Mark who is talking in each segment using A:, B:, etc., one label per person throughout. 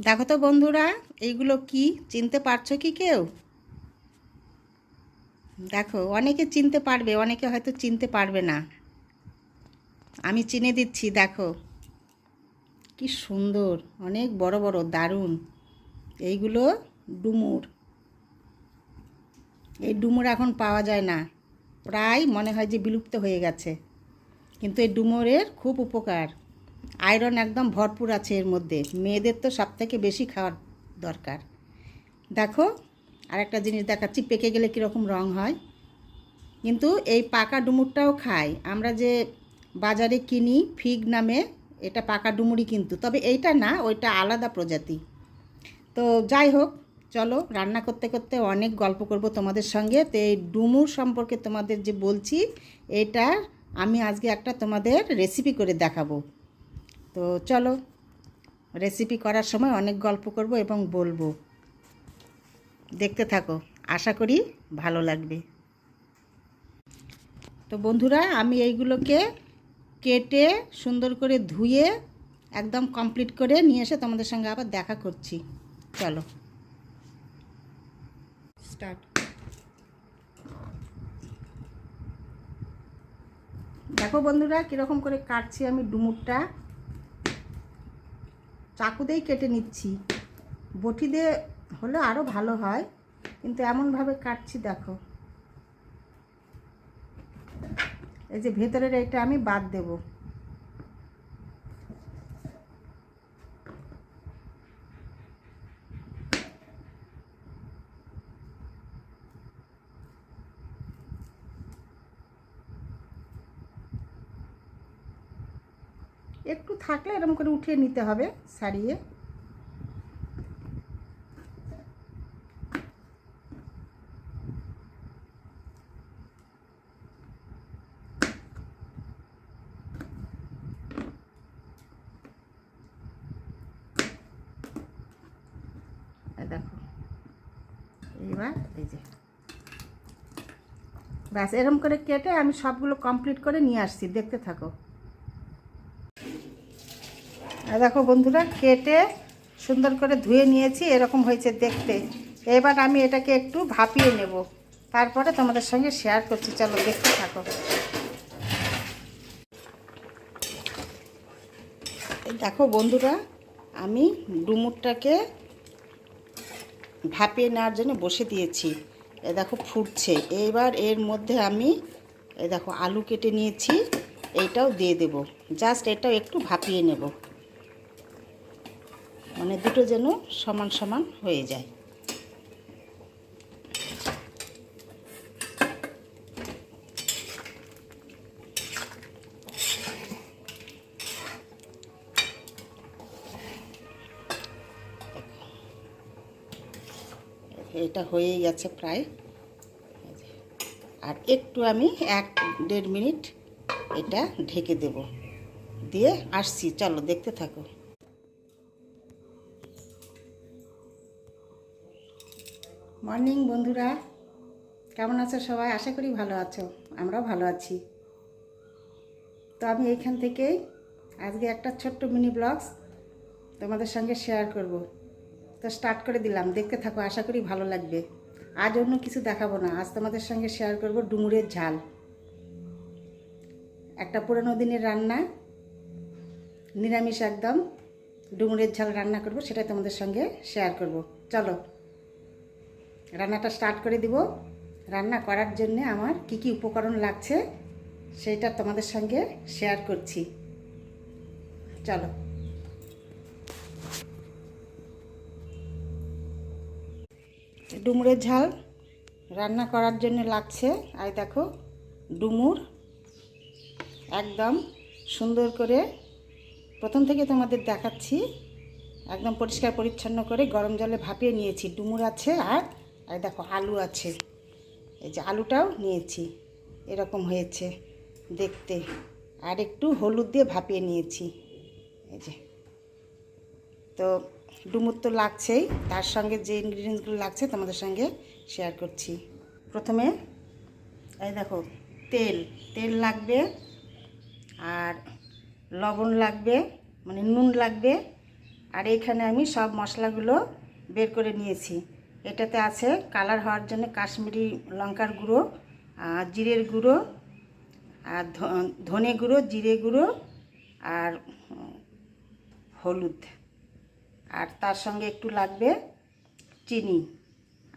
A: দেখো তো বন্ধুরা এইগুলো কি? চিনতে পারছ কি কেউ? দেখো, অনেকে চিনতে পারবে, অনেকে হয়তো চিনতে পারবে না। আমি চিনে দিচ্ছি, দেখো। কি সুন্দর, অনেক বড় বড়, দারুণ। এইগুলো ডুমুর। এই ডুমুর এখন পাওয়া যায় না। প্রায় মনে হয় যে বিলুপ্ত হয়ে গেছে। কিন্তু এই ডুমুরের খুব উপকার। আয়রন একদম ভরপুর আছে এর মধ্যে। মেয়েদের তো সব থেকে বেশি খাওয়ার দরকার। দেখো, আরেকটা জিনিস দেখাচ্ছি, পেকে গেলে কীরকম রং হয়। কিন্তু এই পাকা ডুমুরটাও খাই। আমরা যে বাজারে কিনি ফিগ নামে, এটা পাকা ডুমুরই কিন্তু। তবে এইটা না, ওইটা আলাদা প্রজাতি। তো যাই হোক, চলো, রান্না করতে করতে অনেক গল্প করব তোমাদের সঙ্গে। তো এই ডুমুর সম্পর্কে তোমাদের যে বলছি এটা আমি আজকে একটা তোমাদের রেসিপি করে দেখাবো। তো চলো রেসিপি করার সময় অনেক গল্প করব এবং বলব। দেখতে থাকো, আশা করি ভালো লাগবে। তো বন্ধুরা, আমি এইগুলোকে কেটে সুন্দর করে ধুয়ে একদম কমপ্লিট করে নিয়ে এসে তোমাদের সঙ্গে আবার দেখা করছি। চলো। স্টার্ট দেখো বন্ধুরা, কীরকম করে কাটছি আমি ডুমুরটা। চাকুতেই কেটে নিচ্ছি। বটি দিয়ে হলে আরও ভালো হয়, কিন্তু এমনভাবে কাটছি দেখো। এই যে ভেতরের এটা আমি বাদ দেব একটু থাকলে এরকম করে উঠিয়ে নিতে হবে সারিয়ে। দেখো, এইবার এই যে। ব্যাস, এরকম করে কেটে আমি সবগুলো কমপ্লিট করে নিয়ে আসছি, দেখতে থাকো। দেখো বন্ধুরা, কেটে সুন্দর করে ধুয়ে নিয়েছি, এরকম হয়েছে দেখতে। এবার আমি এটাকে একটু ভাপিয়ে নেব। তারপরে তোমাদের সঙ্গে শেয়ার করছি। চলো, দেখতে থাকো। দেখো বন্ধুরা, আমি ডুমুরটাকে ভাপিয়ে নেওয়ার জন্য বসে দিয়েছি। এ দেখো, ফুটছে। এবার এর মধ্যে আমি, এ দেখো, আলু কেটে নিয়েছি। এইটাও দিয়ে দেব। জাস্ট এটাও একটু ভাপিয়ে নেব। মানে দুটো যেন সমান সমান হয়ে যায়। এটা হয়েই গেছে প্রায়। আর একটু আমি এক দেড় মিনিট এটা ঢেকে দেব। দিয়ে আসছি। চলো, দেখতে থাকো। মর্নিং বন্ধুরা। কেমন আছো সবাই? আশা করি ভালো আছো। আমরাও ভালো আছি। তো আমি এইখান থেকেই আজকে একটা ছোট্ট মিনি ব্লগস তোমাদের সঙ্গে শেয়ার করব। তো স্টার্ট করে দিলাম। দেখতে থাকো, আশা করি ভালো লাগবে। আজ অন্য কিছু দেখাবো না। আজ তোমাদের সঙ্গে শেয়ার করব ডুমুরের ঝাল। একটা পুরনো দিনের রান্না। নিরামিষ একদম। ডুমুরের ঝাল রান্না করব, সেটাই তোমাদের সঙ্গে শেয়ার করব। চলো। রান্নাটা স্টার্ট করে দিব। রান্না করার জন্য আমার কি কি উপকরণ লাগছে সেইটা তোমাদের সঙ্গে শেয়ার করছি। চলো। ডুমুরের ঝাল রান্না করার জন্য লাগছে। আর দেখো, ডুমুর একদম সুন্দর করে প্রথম থেকে তোমাদের দেখাচ্ছি। একদম পরিষ্কার পরিচ্ছন্ন করে গরম জলে ভাপিয়ে নিয়েছি। ডুমুর আছে আর আর দেখো আলু আছে। এই যে আলুটাও নিয়েছি। এরকম হয়েছে দেখতে। আর একটু হলুদ দিয়ে ভাপিয়ে নিয়েছি। এই যে। তো ডুমুর তো লাগছেই। তার সঙ্গে যে ইনগ্রিডিয়েন্টসগুলো লাগছে তোমাদের সঙ্গে শেয়ার করছি। প্রথমে, এই দেখো, তেল। তেল লাগবে আর লবণ লাগবে মানে নুন লাগবে। আর এইখানে আমি সব মশলাগুলো বের করে নিয়েছি। এটাতে আছে কালার হওয়ার জন্য কাশ্মীরি লঙ্কার গুঁড়ো আর জিরের গুঁড়ো, আর ধনে গুঁড়ো, জিরে গুঁড়ো, আর হলুদ। আর তার সঙ্গে একটু লাগবে চিনি।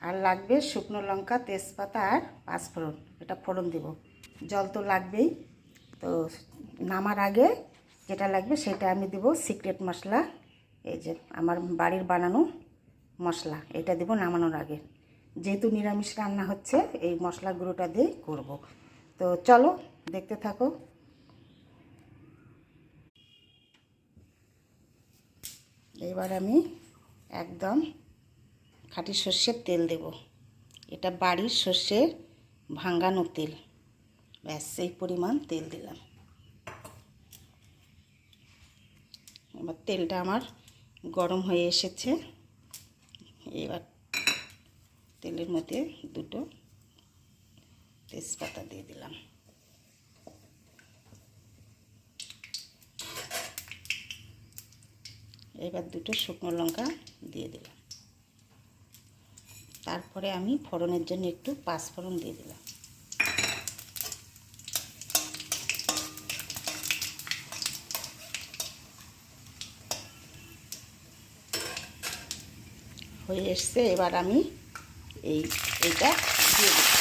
A: আর লাগবে শুকনো লঙ্কা, তেজপাতা আর পাঁচফোড়ন। এটা ফোড়ন দেব। জল তো লাগবেই। তো নামার আগে যেটা লাগবে সেটা আমি দেব। সিক্রেট মশলা। এই যে আমার বাড়ির বানানো মশলা, এটা দেব নামানোর আগে। যেহেতু নিরামিষ রান্না হচ্ছে, এই মশলা গুঁড়োটা দিয়ে করব। তো চলো, দেখতে থাকো। এবার আমি একদম খাঁটি সর্ষের তেল দেব। এটা বাড়ির সর্ষের ভাঙ্গানো তেল। ব্যাস, সেই পরিমাণ তেল দিলাম। এবার তেলটা আমার গরম হয়ে এসেছে। এবার তেলের মধ্যে দুটো তেজপাতা দিয়ে দিলাম। এবার দুটো শুকনো লঙ্কা দিয়ে দিলাম। তারপরে আমি ফোড়নের জন্য একটু পাঁচফোড়ন দিয়ে দিলাম। হয়ে এসছে, এবার আমি এই, এইটা দিয়ে দিই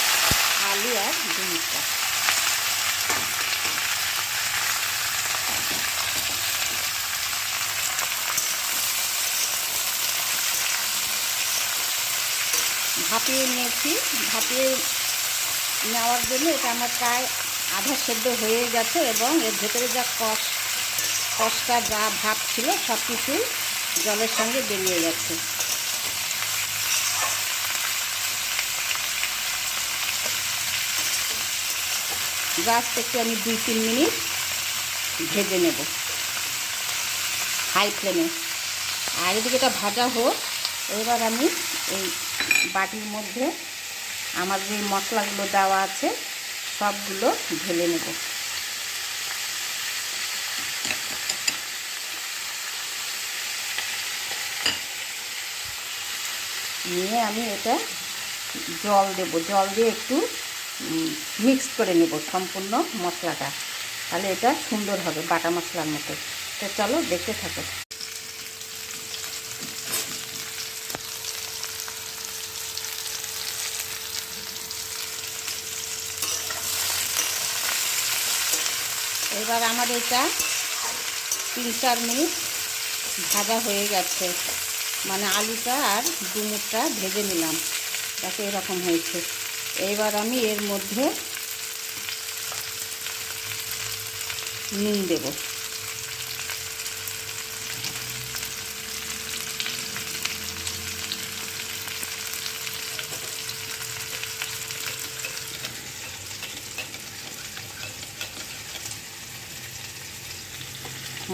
A: আলু আর ডিমটা ভাপিয়ে নিয়েছি। ভাপিয়ে নেওয়ার জন্য এটা আমার প্রায় আধা সেদ্ধ হয়ে গেছে এবং এর ভেতরে যা কষ, কষটা যা ভাব ছিল সব কিছুই জলের সঙ্গে বেরিয়ে গেছে। জাস্ট একটু আমি দুই, তিন মিনিট ভেজে নেব। হাই ফ্লেমে আর এদিকে এটা ভাজা হোক, এবার আমি এই বাটির মধ্যে আমার যে মশলাগুলো দেওয়া আছে, সবগুলো ঢেলে নেব। নিয়ে আমি এটা জল দেব। জল দিয়ে একটু মিক্স করে নেব সম্পূর্ণ মশলাটা। তাহলে এটা সুন্দর হবে বাটা মশলার মতো। তো চলো দেখতে থাকো। এবার আমার এটা তিন চার মিনিট ভাজা হয়ে গেছে। মানে আলুটা আর ডুমুরটা ভেজে নিলাম। তাতে এরকম হয়েছে। এবার আমি এর মধ্যে নুন দেব।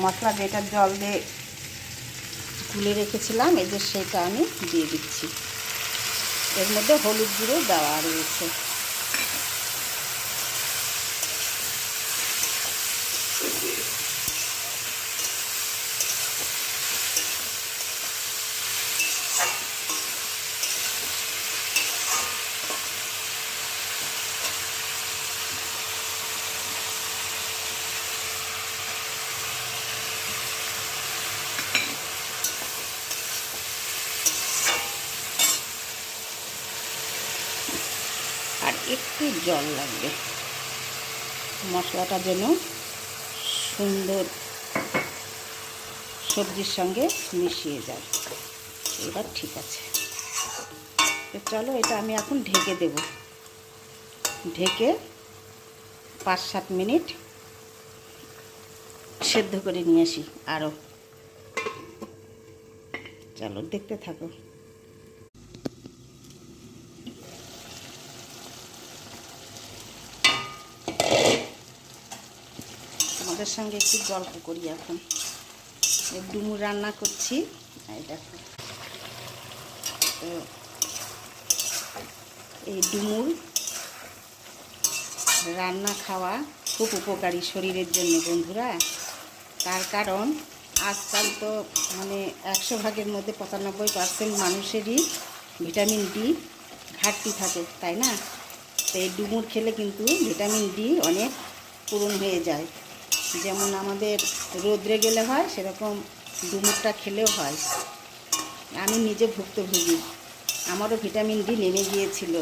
A: মশলা যেটা জল দিয়ে গুলে রেখেছিলাম এদের সেটা আমি দিয়ে দিচ্ছি। এর মধ্যে হলুদ গুঁড়ো দেওয়া রয়েছে। একটু জল লাগবে। মশলাটা যেন সুন্দর সবজির সঙ্গে মিশিয়ে যায়। এবার ঠিক আছে। তো চলো এটা আমি এখন ঢেকে দেব। ঢেকে পাঁচ সাত মিনিট সেদ্ধ করে নিয়ে আসি আরও। চলো দেখতে থাকো। তোমাদের সঙ্গে একটু গল্প করি এখন। ডুমুর রান্না করছি দেখো। তো এই ডুমুর রান্না খাওয়া খুব উপকারী শরীরের জন্য বন্ধুরা। তার কারণ, আজকাল তো মানে একশো ভাগের মধ্যে পঁচানব্বই পার্সেন্ট মানুষেরই ভিটামিন ডি ঘাটতি থাকে, তাই না? তো এই ডুমুর খেলে কিন্তু ভিটামিন ডি অনেক পূরণ হয়ে যায়। যেমন আমাদের রোদ্রে গেলে হয়, সেরকম ডুমুরটা খেলেও হয়। আমি নিজে ভুক্তভোগী। আমারও ভিটামিন ডি নেমে গিয়েছিল।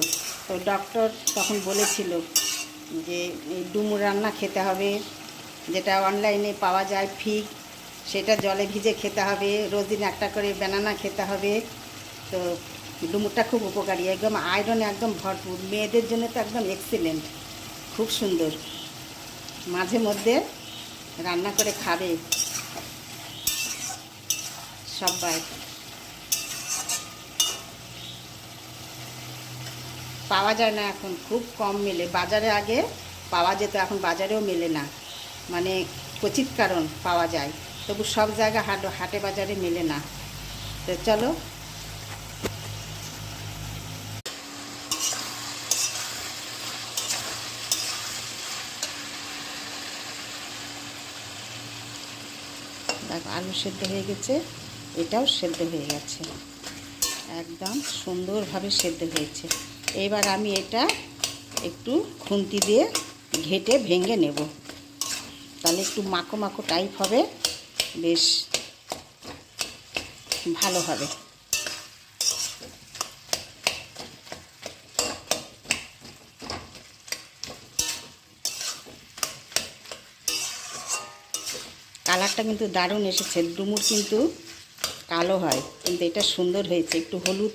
A: তো ডক্টর তখন বলেছিল যে ডুমুর রান্না খেতে হবে, যেটা অনলাইনে পাওয়া যায় ফিগ সেটা জলে ভিজে খেতে হবে রোজ দিন একটা করে ব্যানানা খেতে হবে। তো ডুমুরটা খুব উপকারী। একদম আয়রন একদম ভরপুর। মেয়েদের জন্য তো একদম এক্সিলেন্ট। খুব সুন্দর। মাঝে মধ্যে রান্না করে খাবে সবাই। পাওয়া যায় না এখন, খুব কম মেলে। বাজারে আগে পাওয়া যেত, এখন বাজারেও মেলে না। মানে কচিত কারণ পাওয়া যায়। তবু সব জায়গা হাট হাটে বাজারে মেলে না। তো চলো দেখো আলু সেদ্ধ হয়ে গেছে, এটাও সেদ্ধ হয়ে গেছে। একদম সুন্দরভাবে সেদ্ধ হয়েছে। এবার আমি এটা একটু খুন্তি দিয়ে ঘেটে ভেঙে নেব। তাহলে একটু মাখো মাখো টাইপ হবে, বেশ ভালো হবে। কালারটা কিন্তু দারুণ এসেছে। ডুমুর কিন্তু কালো হয়, কিন্তু এটা সুন্দর হয়েছে। একটু হলুদ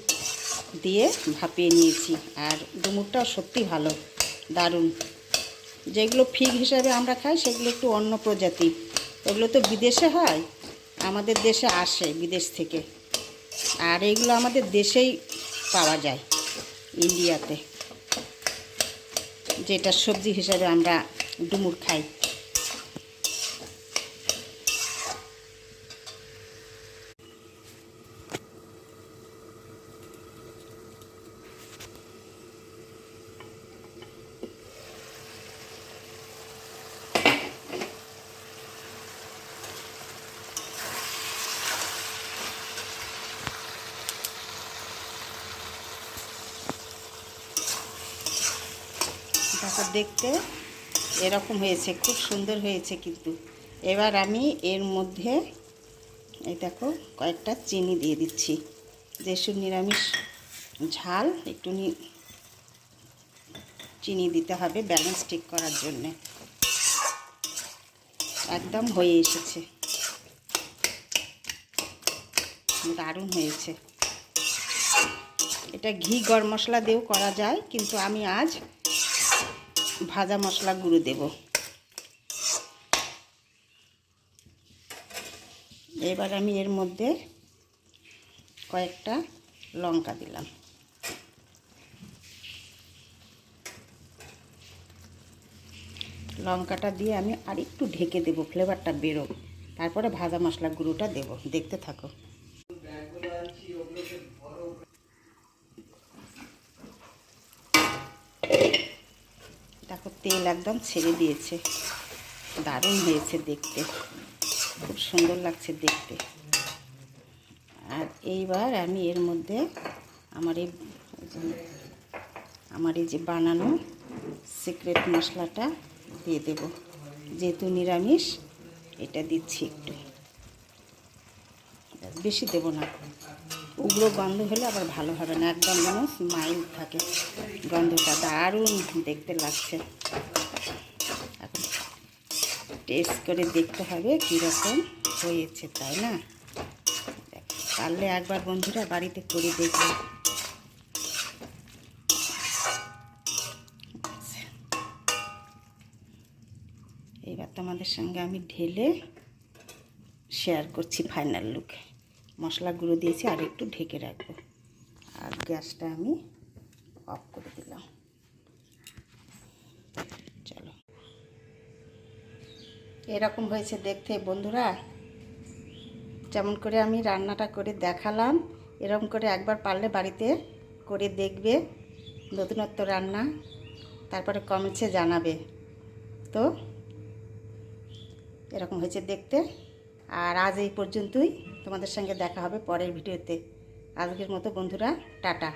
A: দিয়ে ভাপিয়ে নিয়েছি, আর ডুমুরটাও সত্যি ভালো, দারুণ। যেগুলো ফিগ হিসাবে আমরা খাই, সেগুলো একটু অন্য প্রজাতি। এগুলো তো বিদেশে হয়, আমাদের দেশে আসে বিদেশ থেকে। আর এগুলো আমাদের দেশেই পাওয়া যায়, ইন্ডিয়াতে। যেটা সবজি হিসাবে আমরা ডুমুর খাই। দেখো দেখতে এরকম হয়েছে, খুব সুন্দর হয়েছে কিন্তু। এবার আমি এর মধ্যে, এই দেখো, কয়েকটা চিনি দিয়ে দিচ্ছি। যেসব নিরামিষ ঝাল, একটু চিনি দিতে হবে ব্যালেন্স ঠিক করার জন্যে। একদম হয়ে এসেছে। দারুণ হয়েছে। এটা ঘি, গরম মশলা দিয়েও করা যায়, কিন্তু আমি আজ ভাজা মশলা গুঁড়ো দেব। এবার আমি এর মধ্যে কয়েকটা লঙ্কা দিলাম। লঙ্কাটা দিয়ে আমি আর একটু ঢেকে দেব ফ্লেভারটা বেরো তারপরে ভাজা মশলা গুঁড়োটা দেব, দেখতে থাকো দেখো তেল একদম ছেড়ে দিয়েছে। দারুণ হয়েছে দেখতে। খুব সুন্দর লাগছে দেখতে। আর এইবার আমি এর মধ্যে আমার এই আমার এই যে বানানো সিক্রেট মশলাটা দিয়ে দেব। যেহেতু নিরামিষ, এটা দিচ্ছি একটু। বেশি দেব না। উগ্র গন্ধ হলে আবার ভালো হবে না। একদম যেন মাইল্ড থাকে। গন্ধটা দারুণ দেখতে লাগছে। টেস্ট করে দেখতে হবে কীরকম হয়েছে, তাই না? পারলে একবার বন্ধুরা বাড়িতে করে দেখবে। এইবার তোমাদের সঙ্গে আমি ঢেলে শেয়ার করছি ফাইনাল লুক মশলা গুঁড়ো দিয়েছি, আর একটু ঢেকে রাখব। আর গ্যাসটা আমি অফ করে দিলাম চলো এরকম হয়েছে দেখতে, বন্ধুরা। যেমন করে আমি রান্নাটা করে দেখালাম, এরকম করে একবার পারলে বাড়িতে করে দেখবে নতুনত্ব রান্না, তারপরে কমেন্টসে জানাবে। তো, এরকম হয়েছে দেখতে। আর আজ এই পর্যন্তই। তোমাদের সঙ্গে দেখা হবে পরের ভিডিওতে। আজকের মতো বন্ধুরা, টাটা।